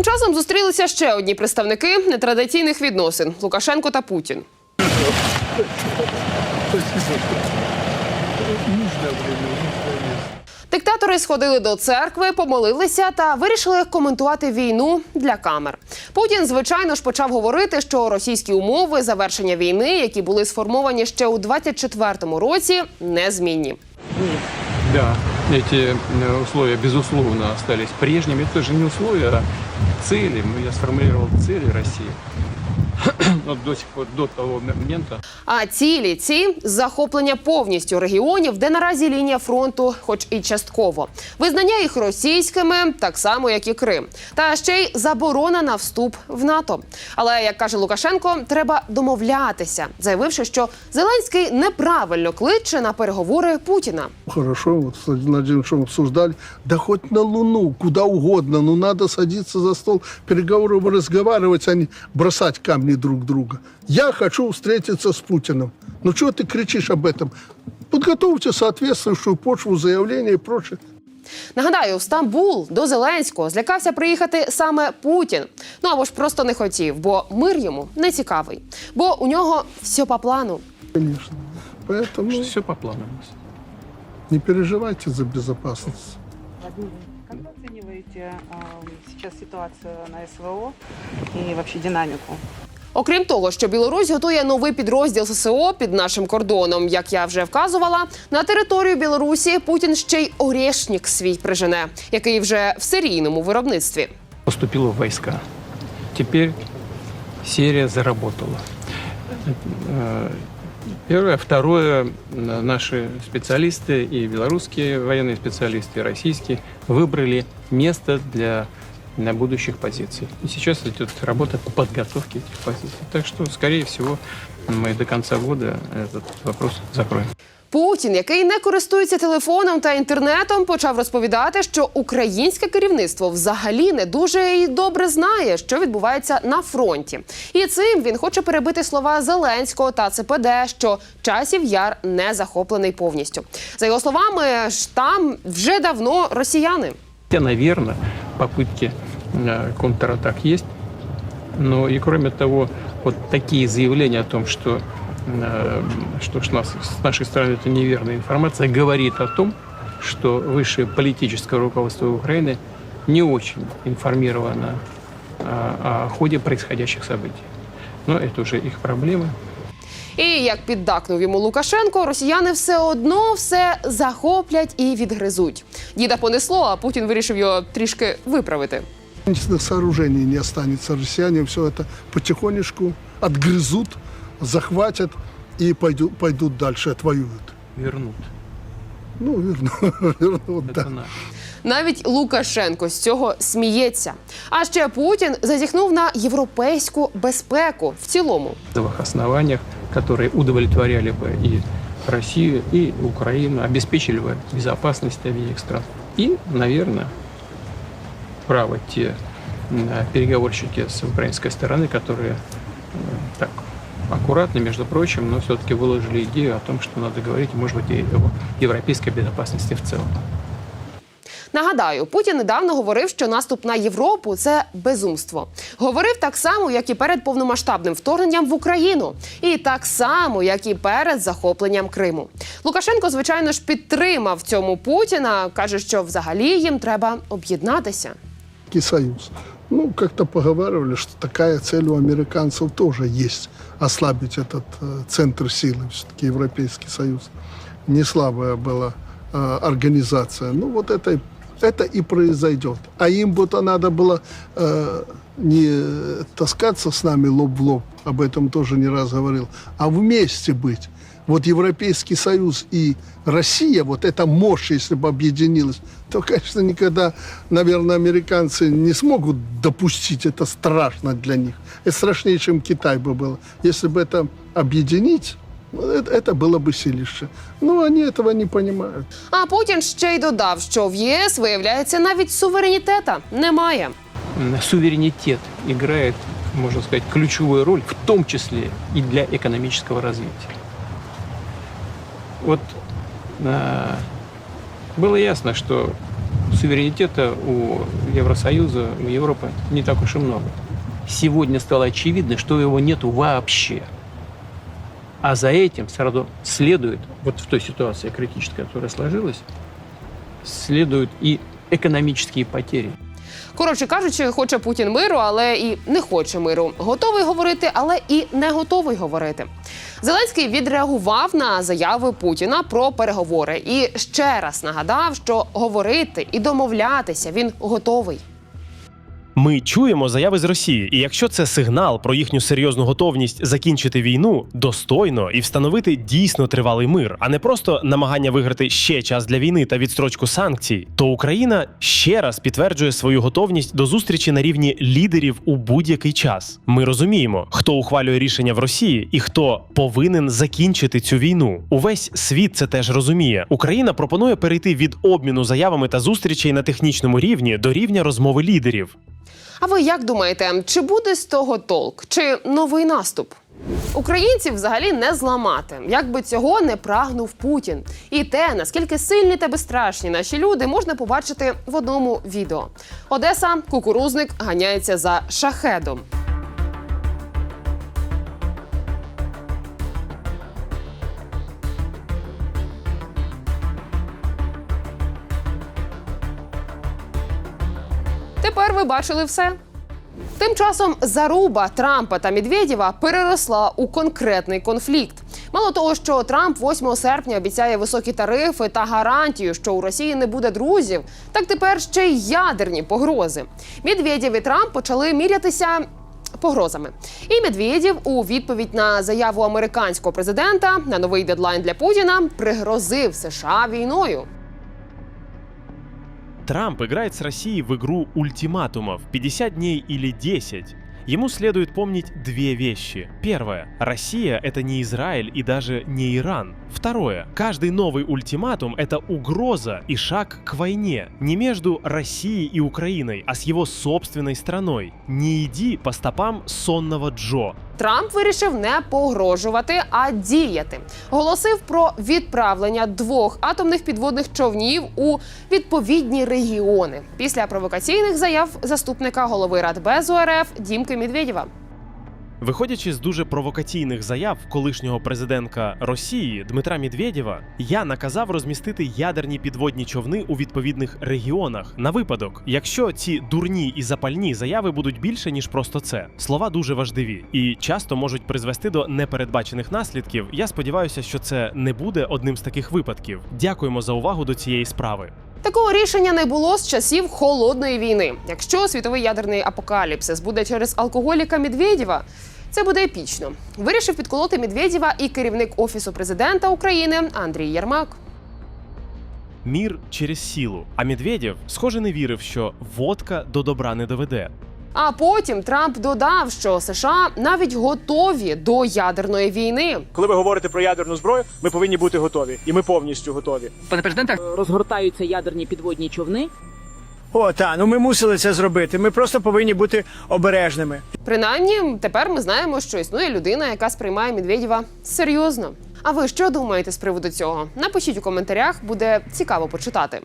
Тим часом зустрілися ще одні представники нетрадиційних відносин Лукашенко та Путін. Диктатори сходили до церкви, помолилися та вирішили коментувати війну для камер. Путін, звичайно ж, почав говорити, що російські умови завершення війни, які були сформовані ще у 24-му році, незмінні. Да, эти э, условия, безусловно, остались прежними. Это же не условия, а цели. Ну, Я сформулировал цели России. Но до сих пор, до того момента, А цілі ці захоплення повністю регіонів, де наразі лінія фронту, хоч і частково, визнання їх російськими, так само як і Крим, та ще й заборона на вступ в НАТО. Але як каже Лукашенко, треба домовлятися, заявивши, що Зеленський неправильно кличе на переговори Путіна. Хорошо, вот с Владимиром обсуждали. Да хоть на Луну, куда угодно, но надо садиться за стол переговоров и разговаривать, а не бросать камни друг друга. Я хочу встретиться с Путиным. Ну чего ты кричишь об этом? Подготовьте соответствующую почву заявления и прочее. Нагадаю, в Стамбул до Зеленського злякався приїхати саме Путін. Ну або ж просто не хотів, бо мир йому не цікавий, бо у нього все по плану. Конечно. Поэтому все по плану у нас. не переживайте за безопасность. Владимир, как вы оцениваете а, сейчас ситуацию на СВО и вообще динамику? Окрім того, що Білорусь готує новий підрозділ ССО під нашим кордоном, як я вже вказувала, на територію Білорусі Путін ще й орешник свій прижене, який вже в серійному виробництві. Поступила в войска. Теперь серия заработала. Э, Первое. Второе. н- Наши специалисты, и белорусские военные специалисты, и российские, выбрали место для, для будущих позиций. И сейчас идет работа по подготовке этих позиций. Так что, скорее всего, мы до конца года этот вопрос закроем. Путін, який не користується телефоном та інтернетом, почав розповідати, що українське керівництво взагалі не дуже і добре знає, що відбувається на фронті. І цим він хоче перебити слова Зеленського та ЦПД, що часів яр не захоплений повністю. За його словами, ж там вже давно росіяни. Хотя, наверное, попытки э, контратак есть. Но и кроме того, вот такие заявления о том, что, э, что ж нас, с нашей стороны это неверная информация, говорит о том, что высшее политическое руководство Украины не очень информировано о, о ходе происходящих событий. Но это уже их проблемы. І як піддакнув йому Лукашенко, росіяни все одно все захоплять і відгризуть. Діда понесло, а Путін вирішив його трішки виправити. Единственных сооружений не останется. Россияне все это потихонечку отгрызут, захватят и пойдут, пойдут дальше, отвоюют. Вернут. Ну, верну, вернут, Это да. наш. Навіть Лукашенко з цього сміється. А ще Путін зазіхнув на європейську безпеку в цілому. базовых основаниях, которые удовлетворяли бы и Россию, и Украину, обеспечили бы безопасность обеих стран. И, наверное, правы те м, переговорщики с украинской стороны, которые э, так аккуратно, между прочим, но все-таки выложили идею о том, что надо говорить, может быть, и о европейской безопасности в целом. Нагадаю, Путін недавно говорив, що наступ на Європу це безумство. Говорив так само, як і перед повномасштабним вторгненням в Україну, і так само, як і перед захопленням Криму. Лукашенко, звичайно ж, підтримав в цьому Путіна. каже, що взагалі їм треба об'єднатися. Европейский Союз. Ну, как-то поговаривали, что такая цель у американцев тоже есть. Ослабить этот э, центр силы, все-таки Европейский Союз. Не слабая была э, организация. Ну, вот это, это и произойдет. А им будто надо было э, не таскаться с нами лоб в лоб, об этом тоже не раз говорил, а вместе быть. Вот Европейский Союз и Россия, вот эта мощь, если бы объединилась, то, конечно, никогда, наверное, американцы не смогут допустить. Это страшно для них. Это страшнее, чем Китай бы было. Если бы это объединить, ну, это, это было бы силище. Но они этого не понимают. А Путін ще й додав, що в єС виявляється навіть суверенітета немає. М, Суверенитет играет, можно сказать, ключевую роль, в том числе и для экономического развития. Вот э, было ясно, что суверенитета у Евросоюза, у Европы не так уж и много. Сегодня стало очевидно, что его нету вообще. А за этим сразу следует, вот в той ситуации критической, которая сложилась, следуют и экономические потери. Коротше кажучи, хоче Путін миру, але і не хоче миру. Готовий говорити, але і не готовий говорити. Зеленський відреагував на заяви Путіна про переговори і ще раз нагадав, що говорити і домовлятися він готовий. Ми чуємо заяви з Росії, і якщо це сигнал про їхню серйозну готовність закінчити війну достойно і встановити дійсно тривалий мир, а не просто намагання виграти ще час для війни та відстрочку санкцій, то Україна ще раз підтверджує свою готовність до зустрічі на рівні лідерів у будь-який час. Ми розуміємо, хто ухвалює рішення в Росії і хто повинен закінчити цю війну. Увесь світ це теж розуміє. Україна пропонує перейти від обміну заявами та зустрічей на технічному рівні до рівня розмови лідерів. А ви як думаєте, чи буде з того толк, чи новий наступ? Українців взагалі не зламати, як би цього не прагнув Путін. І те, наскільки сильні та безстрашні наші люди, можна побачити в одному відео. Одеса, кукурузник ганяється за шахедом. Ви бачили все. Тим часом заруба Трампа та Медведєва переросла у конкретний конфлікт. Мало того, що Трамп 8 серпня обіцяє високі тарифи та гарантію, що у Росії не буде друзів, так тепер ще й ядерні погрози. Медведєв і Трамп почали мірятися. Погрозами і Медведєв у відповідь на заяву американського президента на новий дедлайн для Путіна пригрозив США війною. Трамп играет с Россией в игру ультиматумов 50 дней или 10. Ему следует помнить две вещи. Первое. Россия — это не Израиль и даже не Иран. Второе. Каждый новый ультиматум — это угроза и шаг к войне. Не между Россией и Украиной, а с его собственной страной. Не иди по стопам сонного Джо. Трамп вирішив не погрожувати, а діяти. Голосив про відправлення двох атомних підводних човнів у відповідні регіони після провокаційних заяв заступника голови Радбезу РФ Дімки Медведєва. Виходячи з дуже провокаційних заяв колишнього президента Росії Дмитра Медведєва, я наказав розмістити ядерні підводні човни у відповідних регіонах на випадок, якщо ці дурні і запальні заяви будуть більше ніж просто це. Слова дуже важливі і часто можуть призвести до непередбачених наслідків. Я сподіваюся, що це не буде одним з таких випадків. Дякуємо за увагу до цієї справи. Такого рішення не було з часів холодної війни. Якщо світовий ядерний апокаліпсис буде через алкоголіка Медведєва, це буде епічно. Вирішив підколоти Медведєва і керівник офісу президента України Андрій Ярмак. Мір через сілу. А Медведєв, схоже, не вірив, що водка до добра не доведе. А потім Трамп додав, що США навіть готові до ядерної війни. Коли ви говорите про ядерну зброю, ми повинні бути готові, і ми повністю готові. Пане президенте, розгортаються ядерні підводні човни. О, та ну ми мусили це зробити. Ми просто повинні бути обережними. Принаймні, тепер ми знаємо, що існує людина, яка сприймає Медведєва серйозно. А ви що думаєте з приводу цього? Напишіть у коментарях, буде цікаво почитати.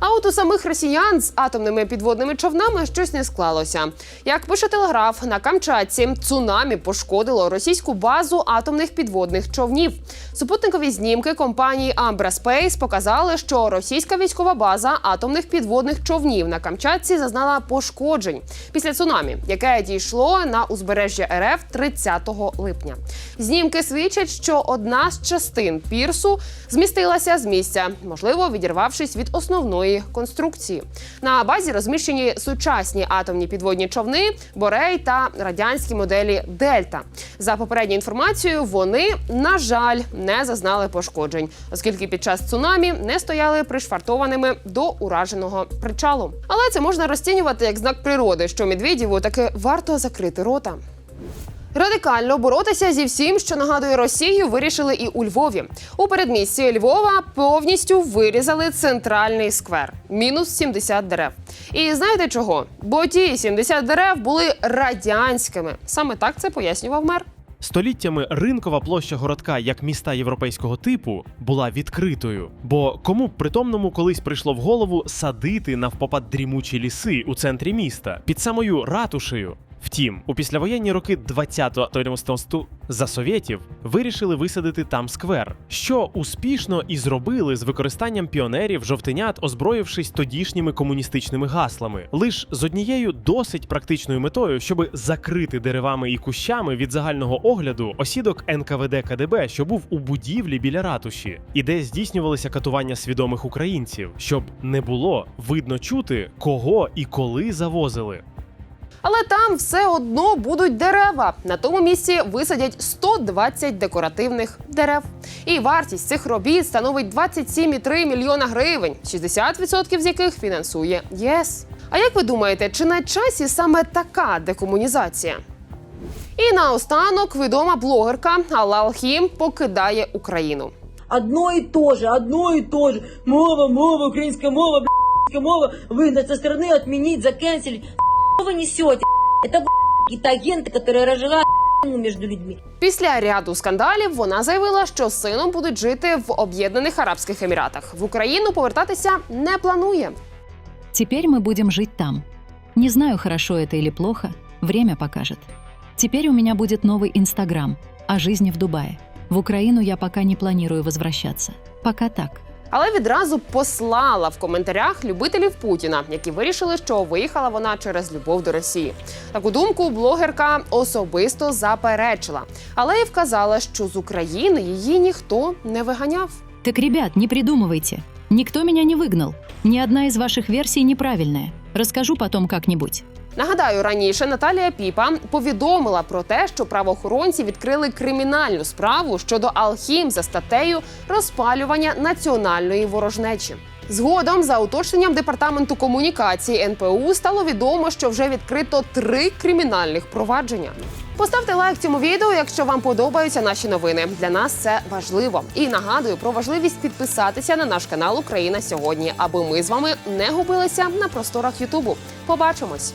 А от у самих росіян з атомними підводними човнами щось не склалося. Як пише телеграф, на Камчатці цунамі пошкодило російську базу атомних підводних човнів. Супутникові знімки компанії Ambra Space показали, що російська військова база атомних підводних човнів на Камчатці зазнала пошкоджень після цунамі, яке дійшло на узбережжя РФ 30 липня. Знімки свідчать, що одна з частин пірсу змістилася з місця, можливо, відірвавшись від основної конструкції. На базі розміщені сучасні атомні підводні човни Борей та радянські моделі Дельта. За попередньою інформацією, вони, на жаль, не зазнали пошкоджень, оскільки під час цунамі не стояли пришвартованими до ураженого причалу. Але це можна розцінювати як знак природи, що Медведєву таки варто закрити рота. Радикально боротися зі всім, що нагадує Росію, вирішили і у Львові. У передмісті Львова повністю вирізали центральний сквер мінус 70 дерев. І знаєте чого? Бо ті 70 дерев були радянськими. Саме так це пояснював мер. Століттями ринкова площа городка як міста європейського типу була відкритою. Бо кому б притомному колись прийшло в голову садити навпопад дрімучі ліси у центрі міста під самою ратушею? Втім, у післявоєнні роки 20-го століття за совєтів вирішили висадити там сквер, що успішно і зробили з використанням піонерів жовтенят, озброївшись тодішніми комуністичними гаслами, лиш з однією досить практичною метою, щоб закрити деревами і кущами від загального огляду осідок НКВД КДБ, що був у будівлі біля ратуші, і де здійснювалися катування свідомих українців, щоб не було видно чути, кого і коли завозили. Але там все одно будуть дерева. На тому місці висадять 120 декоративних дерев. І вартість цих робіт становить 27,3 мільйона гривень, 60% з яких фінансує ЄС. А як ви думаєте, чи на часі саме така декомунізація? І наостанок відома блогерка Алла Алхім покидає Україну. одно и то же, одно и то же. Мова, мова, украинская мова, блядская мова, выгнать со страны, отменить, заканчивать. Что вы несете? Это какие-то агенты, которые разжигают между людьми. Після ряду скандалів вона заявила, що з сином будуть жити в Об'єднаних Арабських Еміратах. В Україну повертатися не планує. Теперь мы будем жить там. Не знаю, хорошо это или плохо, время покажет. Теперь у меня будет новый Инстаграм о жизни в Дубае. В Украину я пока не планирую возвращаться. Пока так. Але відразу послала в коментарях любителів Путіна, які вирішили, що виїхала вона через любов до Росії. Таку думку блогерка особисто заперечила, але й вказала, що з України її ніхто не виганяв. Так, ребят, не придумывайте. Никто меня не выгнал. Ни одна из ваших версий неправильная. Расскажу потом как-нибудь. Нагадаю, раніше Наталія Піпа повідомила про те, що правоохоронці відкрили кримінальну справу щодо Алхім за статтею розпалювання національної ворожнечі. Згодом, за уточненням департаменту комунікації НПУ, стало відомо, що вже відкрито три кримінальних провадження. Поставте лайк цьому відео, якщо вам подобаються наші новини. Для нас це важливо. І нагадую про важливість підписатися на наш канал Україна сьогодні, аби ми з вами не губилися на просторах Ютубу. Побачимось.